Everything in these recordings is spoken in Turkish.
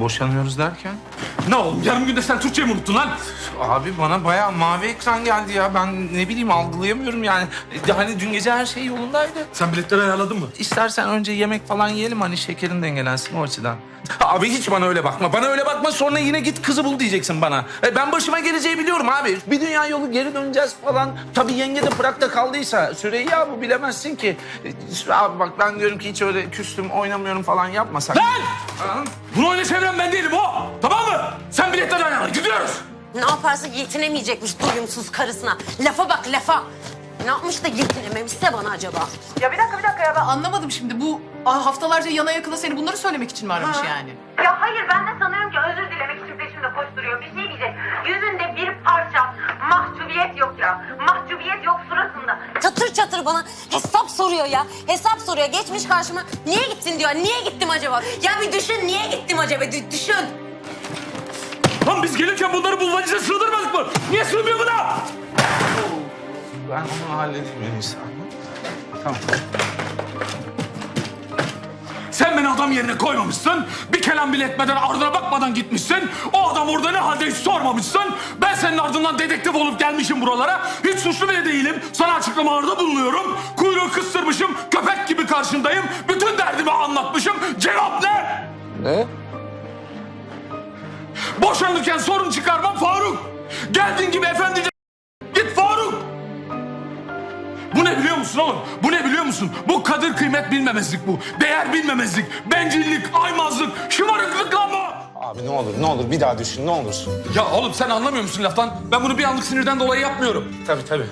Boşanıyoruz derken? Ne oğlum yarım günde sen Türkçeyi mi unuttun lan? Abi bana bayağı mavi ekran geldi ya. Ben ne bileyim algılayamıyorum yani. E, Hani dün gece her şey yolundaydı. Sen biletleri ayarladın mı? İstersen önce yemek falan yiyelim hani şekerin dengelensin o açıdan. Abi hiç bana öyle bakma. Bana öyle bakma sonra yine git kızı bul diyeceksin bana. E, ben başıma geleceği biliyorum abi. Bir dünya yolu geri döneceğiz falan. Tabii yenge de Prag'da kaldıysa Süreyya bu bilemezsin ki. E, Abi bak ben diyorum ki hiç öyle küstüm oynamıyorum falan yapmasak. Lan! Ha? Bunu oyuna çeviren ben değilim o. Tamam mı? Sen biletleri ayarla. Gidiyoruz. Ne yaparsa yetinemeyecekmiş doyumsuz karısına. Lafa bak lafa. Ne yapmış da yetinememişse bana acaba? Ya bir dakika bir dakika ya ben anlamadım şimdi. Bu ah, haftalarca yana yakıla seni bunları söylemek için mi aramış yani? Ya hayır ben de sanıyorum ki özür dilemek için peşimde koşturuyor. Bir şey diyecek. Yüzünde bir mahcubiyet yok ya. Mahcubiyet yok suratında. Çatır çatır bana hesap soruyor ya. Hesap soruyor. Geçmiş karşıma. Niye gittin diyor. Niye gittim acaba? Ya bir düşün niye gittim acaba? Dü- düşün. Lan biz gelirken bunları bulmaca sığdırmadık mı? Niye sığmıyor buna? Ben onu halledeyim en iyisi. Tamam. Sen beni adam yerine koymamışsın. Bir kelam bile etmeden ardına bakmadan gitmişsin. O adam orada ne halde hiç sormamışsın. Ben senin ardından dedektif olup gelmişim buralara. Hiç suçlu bile değilim. Sana açıklamalarda bulunuyorum. Kuyruğu kıstırmışım. Köpek gibi karşındayım. Bütün derdimi anlatmışım. Cevap ne? Ne? Boşanırken sorun çıkarmam Faruk. Geldiğin gibi efendice git Faruk. Bu ne biliyor musun oğlum? Bu ne biliyor musun? Bu kadir kıymet bilmemezlik bu. Değer bilmemezlik, bencillik, aymazlık, şımarıklık lan bu. Abi ne olur ne olur bir daha düşün ne olursun. Ya oğlum sen anlamıyor musun laftan? Ben bunu bir anlık sinirden dolayı yapmıyorum. Tabii tabii.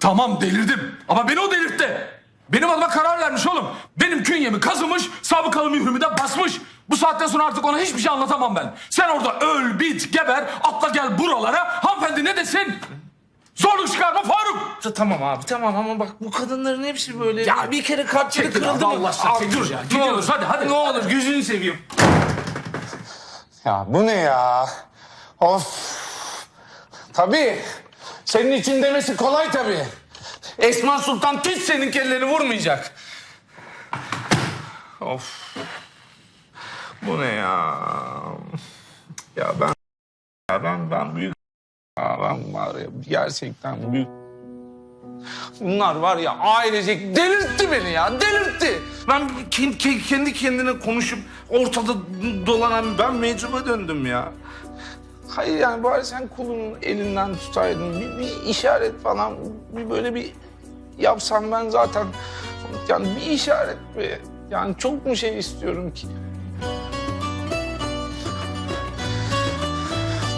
Tamam delirdim ama beni o delirtti. Benim adıma karar vermiş oğlum. Benim künyemi kazımış, sabıkalı mührümü de basmış. Bu saatten sonra artık ona hiçbir şey anlatamam ben. Sen orada öl, bit, geber, atla gel buralara. Hanımefendi ne desin? Zorluk çıkarma Faruk. Ta- Tamam abi tamam ama bak bu kadınların hepsi böyle Ya, bir kere kalpleri çekil kırıldı abi, mı? Allah aşkına Abi çekil dur ya. Ne Gidiyoruz, olur hadi, hadi. Ne olur gözünü seveyim. Ya bu ne ya? Of. Tabii. Senin için demesi kolay tabii. Esma Sultan hiç senin kellerini vurmayacak. Of. Bu ne ya? Ya ben ya ben ben büyük ya ben var ya gerçekten büyük Bunlar var ya ailecek delirtti beni ya delirtti. Ben kendi, kendi kendine konuşup ortada dolanan ben meczuba döndüm ya. Hayır yani bari sen kulunun elinden tutaydın. Bir, bir işaret falan bir böyle bir yapsam ben zaten yani bir işaret be. Yani çok mu şey istiyorum ki?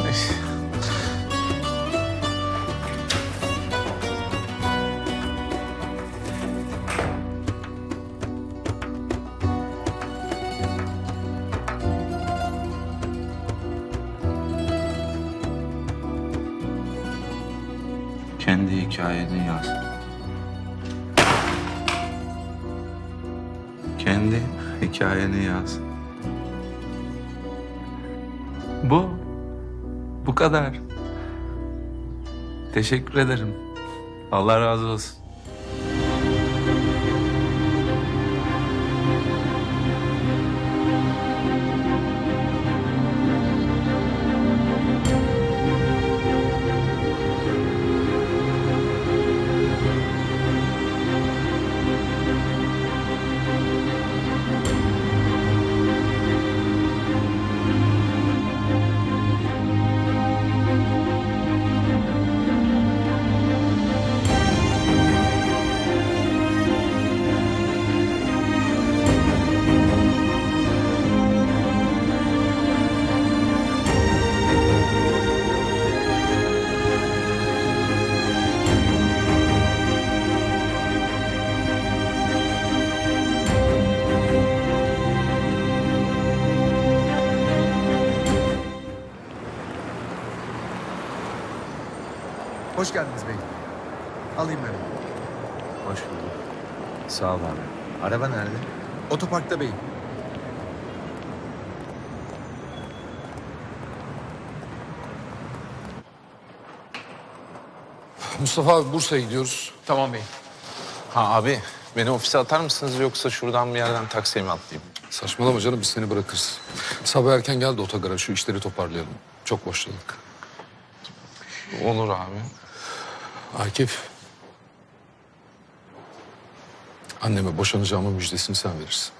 Neyse. Kendi hikayeni yaz. Kendi hikayeni yaz. Bu. Bu kadar. Teşekkür ederim. Allah razı olsun. Hoş geldiniz beyim. Alayım ben. Hoş bulduk. Sağ ol abi. Araba nerede? Otoparkta beyim. Mustafa abi Bursa'ya gidiyoruz. Tamam bey. Ha abi Beni ofise atar mısınız yoksa şuradan bir yerden taksiye mi atlayayım? Saçmalama canım biz seni bırakırız. Sabah erken gel de otogara şu işleri toparlayalım. Çok boşladık. Olur abi. Akif. Anneme boşanacağımın müjdesini sen verirsin.